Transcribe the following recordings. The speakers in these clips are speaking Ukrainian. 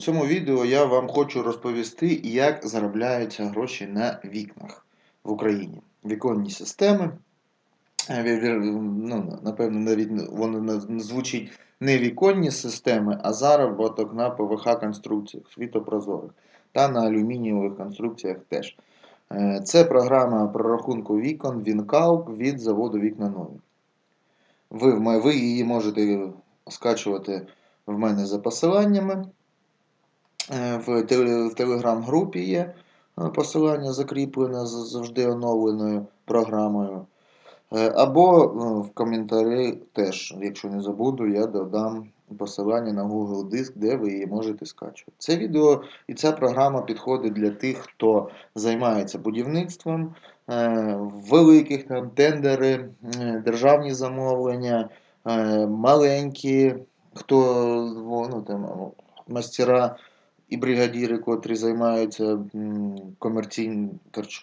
В цьому відео я вам хочу розповісти, як заробляються гроші на вікнах в Україні. Віконні системи. Е, Ну, напевно, навіть воно звучить не віконні системи, а заробіток на ПВХ конструкціях світопрозорих та на алюмінієвих конструкціях теж. Е, Це програма прорахунку вікон Вінкалк від заводу Вікна Нові. Ви, ви її можете скачувати в мене за посиланнями. Е, В, телеграм-групі є е, посилання закріплене завжди оновленою програмою. Е, Або в коментарі теж, якщо не забуду, я додам посилання на Google Диск, де ви її можете скачувати. Це відео і ця програма підходить для тих, хто займається будівництвом, великих там тендери, державні замовлення, маленькі, хто ну, там, мастера і бригадіри, котрі займаються м,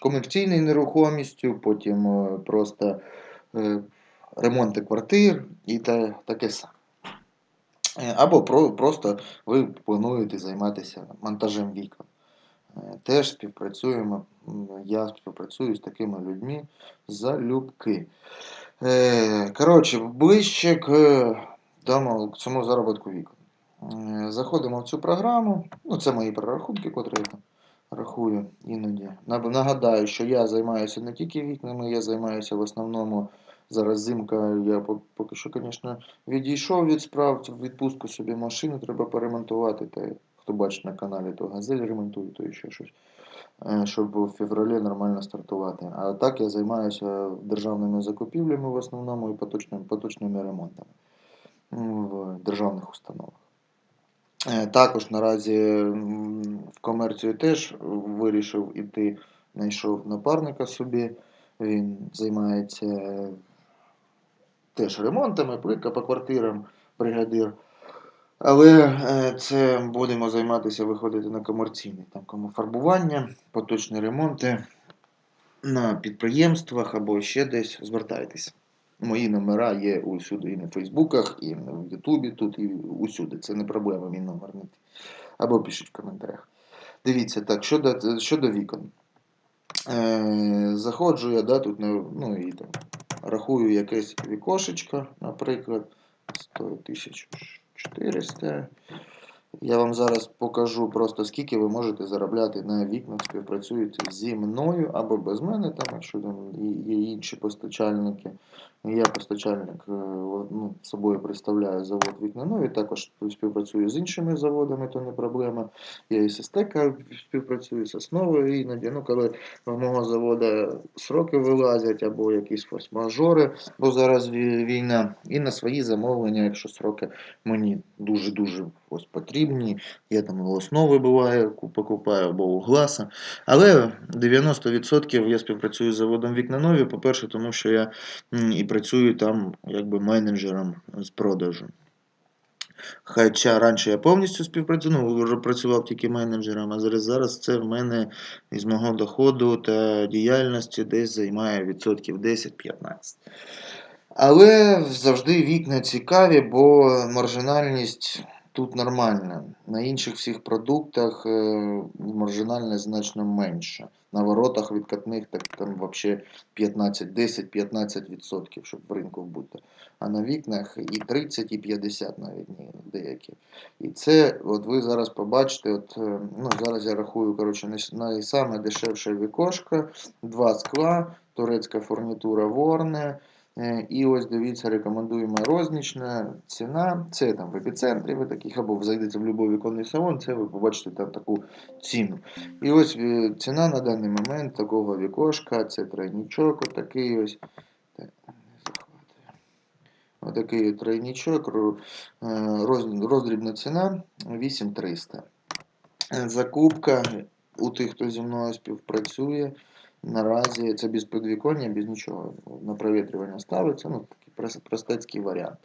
комерційною нерухомістю, потім е, просто е, ремонти квартир і таке саме. Або просто ви плануєте займатися монтажем вікон. Е, Теж співпрацюємо, я співпрацюю з такими людьми залюбки. Коротше, ближче к цьому заробітку вікон. Е, Заходимо в цю програму. Ну, це мої прорахунки, котрі я рахую іноді. Нагадаю, що я займаюся не тільки вікнами, я займаюся в основному зараз зимка. Я поки що, звісно, відійшов від справ, відпустку собі машину треба поремонтувати. Та хто бачить на каналі, то газель ремонтую, то ще щось. Е, Щоб в февралі нормально стартувати. А так я займаюся державними закупівлями в основному і поточними, поточними ремонтами в державних установах. Е, Також наразі в комерцію теж вирішив іти, знайшов напарника собі. Він займається теж ремонтами, плитка по квартирам, бригадир. Але е, це будемо займатися, виходити на комерційний. Там кому фарбування, поточні ремонти на підприємствах або ще десь звертайтеся. Мої номера є усюди і на Фейсбуках, і в Ютубі тут, і усюди. Це не проблема, мій номер. Або пишіть в коментарях. Дивіться, так, щодо, щодо вікон. Е, заходжу я, да, тут, на- ну і там, рахую якесь вікошечко, наприклад, 100 400. Я вам зараз покажу просто скільки ви можете заробляти на вікнах, співпрацюєте зі мною або без мене, там, якщо там є інші постачальники. Я постачальник е, ну, собою представляю завод вікна нові, також співпрацюю з іншими заводами, то не проблема. Я і з Стека співпрацюю, з основою іноді. Ну, коли в мого заводу сроки вилазять або якісь форс-мажори, бо зараз війна, і на свої замовлення, якщо сроки мені дуже-дуже ось потрібні. Я там основи буває, покупаю або у гласа. Але 90% я співпрацюю з заводом вікна нові. По-перше, тому що я і працюю там якби менеджером з продажу. Хоча раніше я повністю співпрацював, ну, вже працював тільки менеджером, а зараз, зараз це в мене із мого доходу та діяльності десь займає відсотків 10-15. Але завжди вікна цікаві, бо маржинальність тут нормальна. На інших всіх продуктах е, маржинальність значно менша. На воротах відкатних так там взагалі 15, 10-15%, щоб в ринку бути. А на вікнах і 30, і 50 навіть деякі. І це, от ви зараз побачите, от, е, ну зараз я рахую, коротше, найс- найсаме вікошко, два скла, турецька фурнітура Ворне. Е, І ось дивіться, рекомендуємо рознічна ціна. Це там в епіцентрі ви таких, або зайдете в будь-який віконний салон, це ви побачите там таку ціну. І ось е, ціна на даний момент такого вікошка, це тройнічок, отакий ось. Отакий тройнічок, ро- е, роз- роздрібна ціна 8300. Е, Закупка у тих, хто зі мною співпрацює. Наразі це без підвіконня, без нічого. На провітрювання ставиться, ну такий простецький варіант.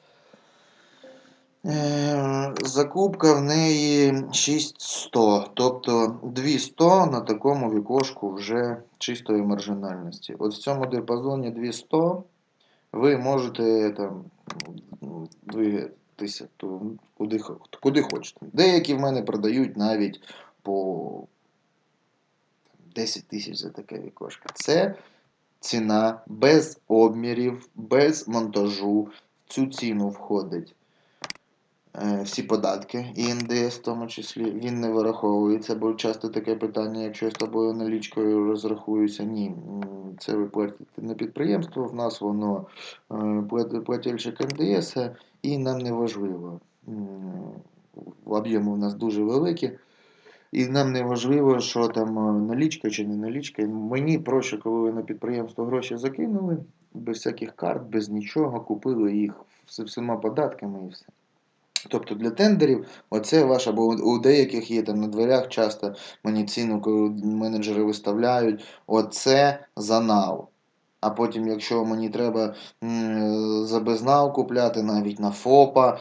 Е, Закупка в неї 6100, тобто 200 на такому вікошку вже чистої маржинальності. От в цьому діапазоні 200 ви можете там двигати вкластися, куди, куди хочете. Деякі в мене продають навіть по 10 тисяч за таке вікошко. Це ціна без обмірів, без монтажу. В цю ціну входить е, всі податки і НДС в тому числі. Він не вираховується, бо часто таке питання, якщо я з тобою налічкою розрахуюся, ні, це ви платите на підприємство, в нас воно е, плательщик НДС, і нам не важливо. Об'єми у нас дуже великі. І нам не важливо, що там е, налічка чи не налічка. Мені проще, коли ви на підприємство гроші закинули, без всяких карт, без нічого, купили їх всіма податками і все. Тобто для тендерів, оце ваше, бо у деяких є там на дверях часто мені ціну, коли менеджери виставляють, оце за нав. А потім, якщо мені треба за безнав купляти, навіть на ФОПа,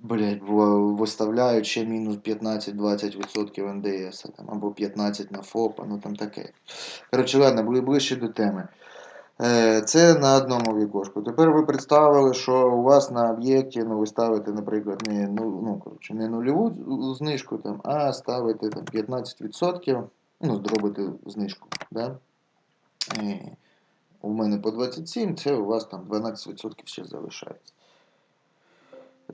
блядь, в- виставляють ще мінус 15-20% НДС, там, або 15 на ФОПа, ну там таке. Коротше, ладно, були ближче до теми. Е, Це на одному вікошку. Тепер ви представили, що у вас на об'єкті ну, ви ставите, наприклад, не, ну, ну, коротше, не нульову знижку, там, а ставите там, 15%, ну, зробите знижку. Да? Е, У мене по 27, це у вас там 12% ще залишається.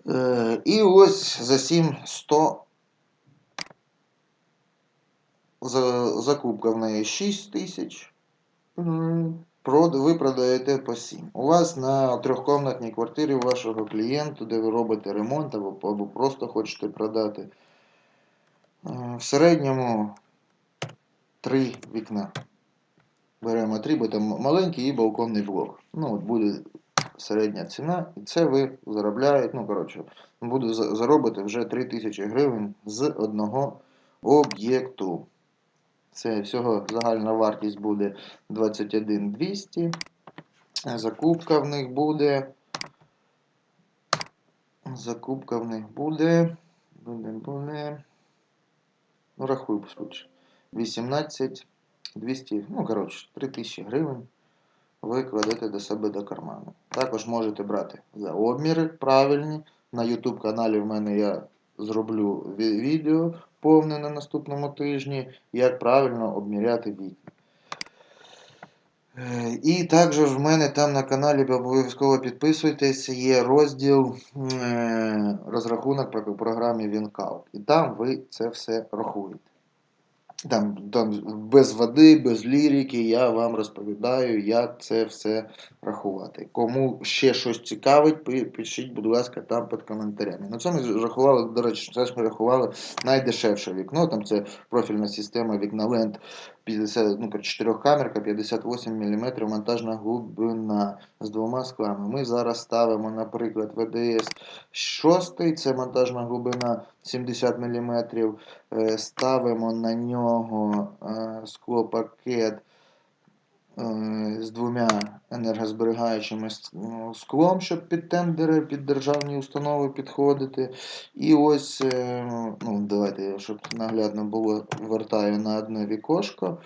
Е, І ось за 7100 за, закупка в неї 6 тисяч. Ви продаєте по 7. У вас на трьохкомнатній квартирі вашого клієнта, де ви робите ремонт або, або просто хочете продати. е, В середньому 3 вікна. Беремо 3, бо там маленький і балконний блок. Ну, от буде середня ціна, і це ви заробляєте, ну, коротше, буде за- заробити вже 3 тисячі гривень з одного об'єкту. Це всього загальна вартість буде 21 200. Закупка в них буде. Закупка в них буде. Буде, буде. Ну, рахуй швидше. 18 200, ну, коротше, 3000 гривень ви кладете до себе до карману. Також можете брати за обміри правильні. На YouTube каналі в мене я зроблю відео повне на наступному тижні, як правильно обміряти вікна. Е, І також в мене там на каналі обов'язково підписуйтесь, є розділ е, розрахунок по програмі WinCalc. І там ви це все рахуєте. Там, там без води, без лірики я вам розповідаю, як це все рахувати. Кому ще щось цікавить, пишіть, будь ласка, там під коментарями. На цьому рахували, до речі, це ж ми рахували найдешевше вікно. Там це профільна система вікна 50, ну, 4 камерка, 58 мм монтажна глибина з двома склами. Ми зараз ставимо, наприклад, ВДС 6, це монтажна глибина 70 мм. Е, Ставимо на нього е, склопакет з двома енергозберігаючими ну, склом, щоб під тендери, під державні установи підходити. І ось, е, ну, давайте, щоб наглядно було, вертаю на одне вікошко.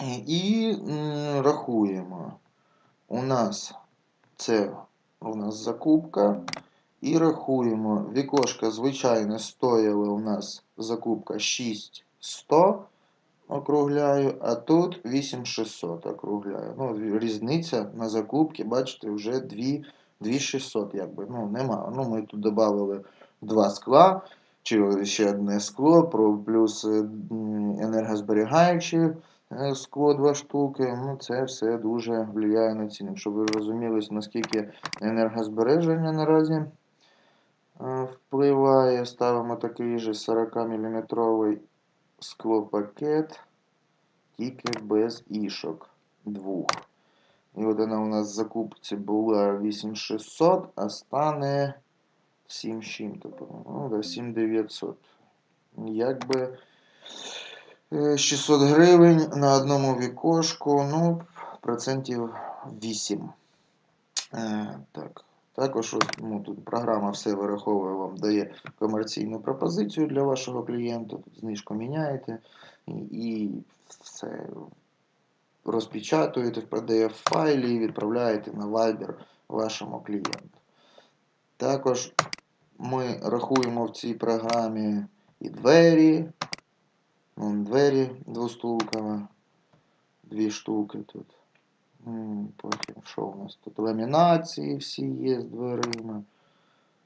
Е, І рахуємо. У нас це у нас закупка. І рахуємо. Вікошка, звичайно, стоїла у нас закупка 6100 округляю, а тут 8600 округляю. Ну, різниця на закупці, бачите, вже 2600, якби. Ну, нема. Ну, ми тут додали два скла, чи ще одне скло, плюс е, енергозберігаючі е, скло два штуки. Ну, це все дуже впливає на ціну. Щоб ви розуміли, наскільки енергозбереження наразі е, впливає. Ставимо такий же 40 мм склопакет, тільки без ішок двох. І от вона у нас в закупці була 8600, а стане 7 чим-то, ну, да, 7900. Якби е, 600 гривень на одному вікошку, ну, процентів 8. Е, так. Також ну, тут програма все вираховує, вам дає комерційну пропозицію для вашого клієнта. Тут знижку міняєте і, все розпечатуєте в PDF файлі і відправляєте на Viber вашому клієнту. Також ми рахуємо в цій програмі і двері. Двері двостулкові. Дві штуки тут. Потім що у нас тут? Ламінації всі є з дверима.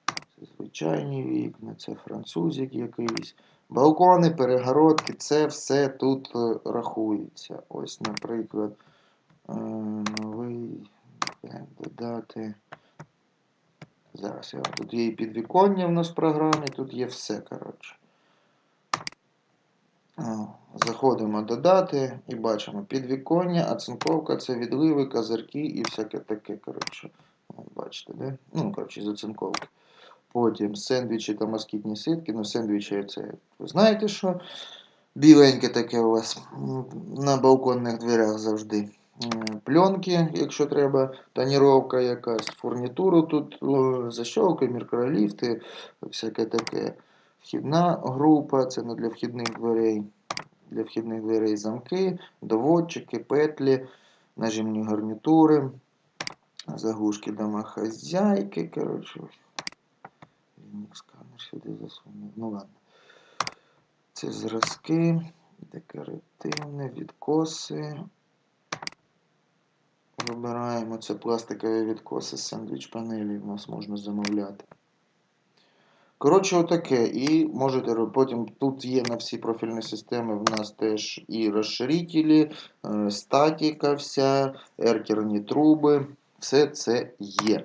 Це звичайні вікна, це французик якийсь. Балкони, перегородки, це все тут е, рахується. Ось, наприклад, е, новий додати. Зараз я тут є і підвіконня в нас в програмі, тут є все, коротше. Заходимо додати і бачимо підвіконня, оцинковка це відливи, козирки і всяке таке. коротше. Бачите, де? Ну, коротше, з оцинковки. Потім сендвічі та москітні сітки. Ну, сендвічі це ви знаєте, що біленьке таке у вас на балконних дверях завжди. Пленки, якщо треба, тоніровка якась, фурнітуру тут о, защолки, мікроліфти, всяке таке. Вхідна група, це не для вхідних дверей. Для вхідних дверей замки, доводчики, петлі, нажимні гарнітури, заглушки домохозяйки, коротше. Сканер сюди засунув. Ну ладно. Це зразки, декоративне, відкоси. Вибираємо це пластикові відкоси сендвіч панелі, у нас можна замовляти. Коротше, отаке. І можете потім тут є на всі профільні системи в нас теж і розширителі, е, статіка вся, еркерні труби. Все це є.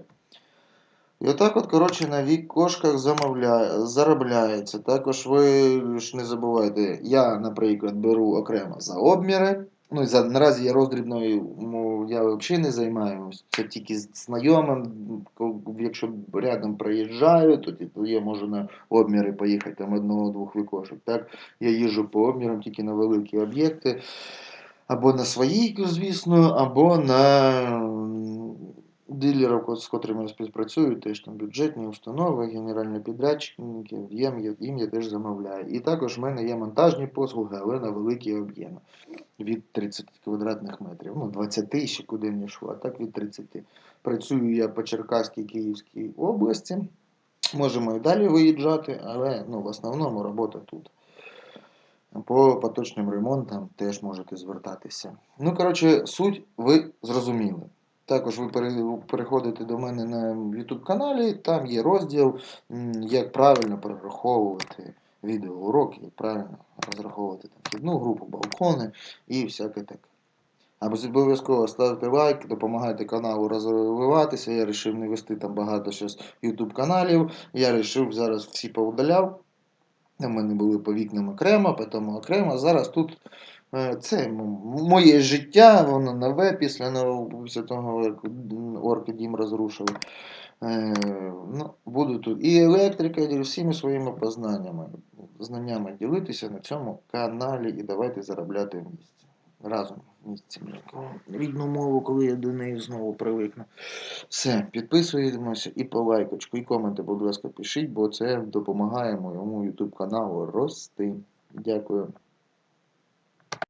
І отак от, коротше, на вікошках замовляє, заробляється. Також ви ж не забувайте, я, наприклад, беру окремо за обміри. Ну, і за, наразі я роздрібною я взагалі не займаюся. Це тільки з знайомим. Якщо рядом проїжджаю, то типу, я можу на обміри поїхати там одного-двох вікошок. Так? Я їжджу по обмірам тільки на великі об'єкти. Або на свої, звісно, або на дилерів, з котрими я співпрацюю, теж там бюджетні установи, генеральні підрядчики, їм, їм я теж замовляю. І також в мене є монтажні послуги, але на великі об'єми. Від 30 квадратних метрів. Ну, 20 ще куди не йшло, а так від 30. Працюю я по Черкаській Київській області. Можемо і далі виїжджати, але ну, в основному робота тут. По поточним ремонтам теж можете звертатися. Ну, коротше, суть ви зрозуміли. Також ви переходите до мене на YouTube каналі, там є розділ, як правильно перераховувати відеоуроки, як правильно розраховувати там, вхідну групу, балкони і всяке таке. Або обов'язково ставте лайк, допомагайте каналу розвиватися. Я вирішив не вести там багато YouTube каналів. Я вирішив зараз всі поудаляв. У мене були по вікнам окремо, потім окремо. Зараз тут це моє життя, воно нове після, нового- того, як орки дім розрушили. Е, ну, буду тут і електрика, і всіми своїми познаннями, знаннями ділитися на цьому каналі і давайте заробляти в. Разом в. Рідну мову, коли я до неї знову привикну. Все, підписуємося і по лайкочку, і коменти, будь ласка, пишіть, бо це допомагає моєму YouTube каналу рости. Дякую.